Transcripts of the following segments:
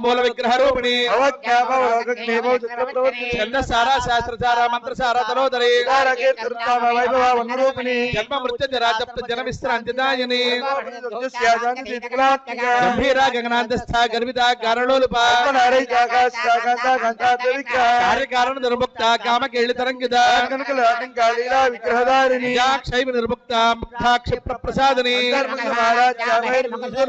మూల విగ్రహ రూపిణి ఛందసారా శాస్త్రసార మంత్రసార తనోదరే జన్మ మృత్యుజరా జప్త జన విశ్రాంతిదాయని గంభీర గగనాంతస్థ గర్విత కారణోలుప కార్యకారణ నిర్ముక్త కామకేళి తరంగిద విగ్రహధారిణి క్షైవ నిర్ముక్త ముక్తా క్షిప్ర ప్రసాదని సంసార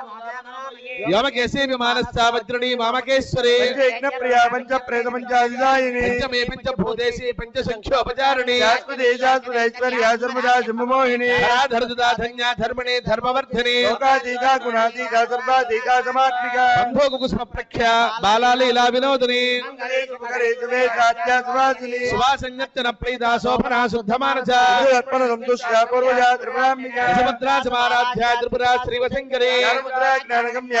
అశ్విని మానవ ధీమహే మంగళాకృతి విశ్వమాతా జగద్ధాత్రే విశాలాక్షే విరాగిణి ప్రగల్భ పరమోదార వ్యోమకేశే విమానస్థ వజ్రణి మామకేశ్వరే. యజ్ఞ ప్రియా పంచ ప్రేత పంచాదిదాయిని పంచమే పంచభూతేశే పంచసంఖ్యోపచారిణి. శాశ్వతి శాశ్వత ఐశ్వర్య సర్వదా శంభమోహిని ధరాధరదుదా ధన్యా ధర్మణే ధర్మవర్ధనే. లోకాతీత గుణాతీత సర్వాతీత సమాత్మిక. సంభోగ కుసుమ ప్రఖ్య బాలాలీలా వినోదిని. సువాసంయత్తన ప్రీతా శోభనా శుద్ధ మానస అర్పణ సంతుష్ట పూర్వజా త్రిపురాంబిక సుభద్రా సమారాధ్య త్రిపురా శ్రీవశంకరే. జ్ఞానగమ్య